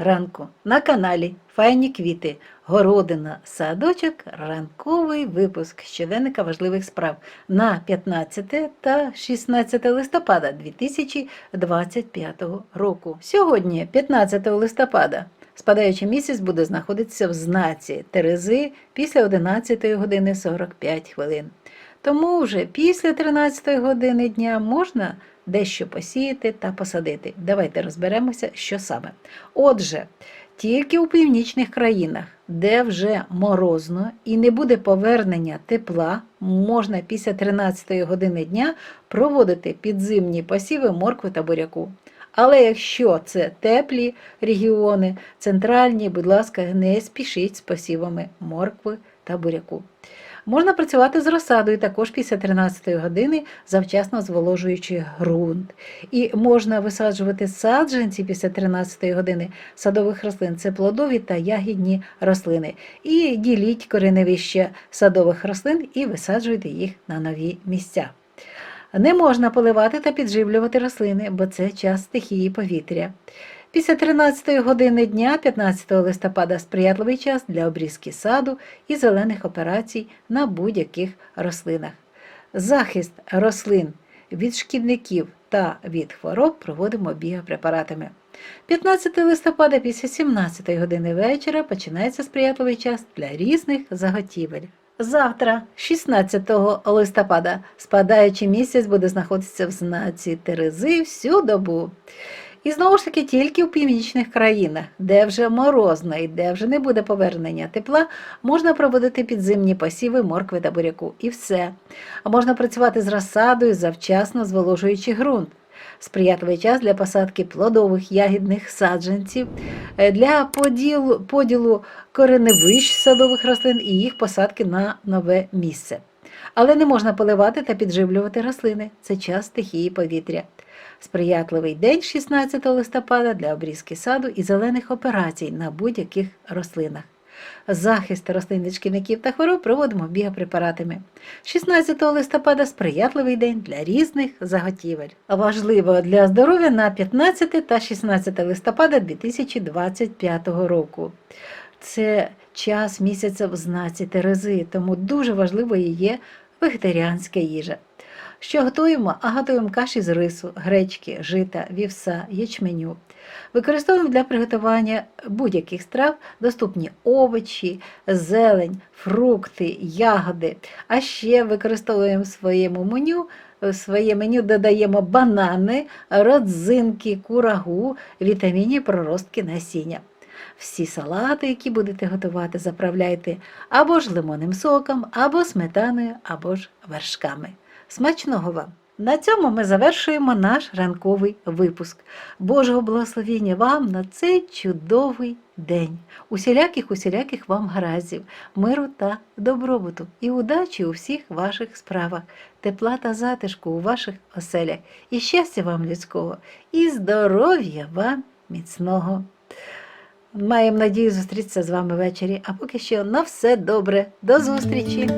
ранку на каналі Файні квіти, городина, садочок, ранковий випуск щоденника важливих справ на 15 та 16 листопада 2025 року. Сьогодні, 15 листопада, спадаючий місяць буде знаходитися в знаці Терези після 11 години 45 хвилин. Тому вже після 13 години дня можна дещо посіяти та посадити. Давайте розберемося, що саме. Отже, тільки у північних країнах, де вже морозно і не буде повернення тепла, можна після 13 години дня проводити підзимні посіви моркви та буряку. Але якщо це теплі регіони, центральні, будь ласка, не спішіть з посівами моркви та буряку. Можна працювати з розсадою також після 13 години, завчасно зволожуючи ґрунт. І можна висаджувати саджанці після 13 години садових рослин. Це плодові та ягідні рослини. І діліть кореневище садових рослин і висаджуйте їх на нові місця. Не можна поливати та підживлювати рослини, бо це час стихії повітря. Після 13 години дня, 15 листопада, сприятливий час для обрізки саду і зелених операцій на будь-яких рослинах. Захист рослин від шкідників та від хвороб проводимо біопрепаратами. 15 листопада після 17 години вечора починається сприятливий час для різних заготівель. Завтра, 16 листопада, спадаючий місяць буде знаходитися в знаці Терези всю добу. І знову ж таки тільки в північних країнах, де вже морозно і де вже не буде повернення тепла, можна проводити підзимні посіви моркви та буряку. І все. А можна працювати з розсадою, завчасно зволожуючи ґрунт. Сприятливий час для посадки плодових ягідних саджанців, е, для поділу, поділу кореневищ садових рослин і їх посадки на нове місце. Але не можна поливати та підживлювати рослини. Це час стихії повітря. Сприятливий день 16 листопада для обрізки саду і зелених операцій на будь-яких рослинах. Захист рослин від шкідників та хвороб проводимо біопрепаратами. 16 листопада сприятливий день для різних заготівель. Важливо для здоров'я на 15 та 16 листопада 2025 року. Це час місяця в знаці Терези, тому дуже важливою є вегетаріанська їжа. Що готуємо? А готуємо каші з рису, гречки, жита, вівса, ячменю. Використовуємо для приготування будь-яких страв доступні овочі, зелень, фрукти, ягоди. А ще використовуємо в своєму меню. В своє меню додаємо банани, родзинки, курагу, вітамінні проростки насіння. Всі салати, які будете готувати, заправляйте або ж лимонним соком, або сметаною, або ж вершками. Смачного вам! На цьому ми завершуємо наш ранковий випуск. Божого благословення вам на цей чудовий день. Усіляких, усіляких вам гараздів, миру та добробуту і удачі у всіх ваших справах, тепла та затишку у ваших оселях, і щастя вам людського, і здоров'я вам міцного. Маємо надію зустрітися з вами ввечері, а поки що на все добре. До зустрічі!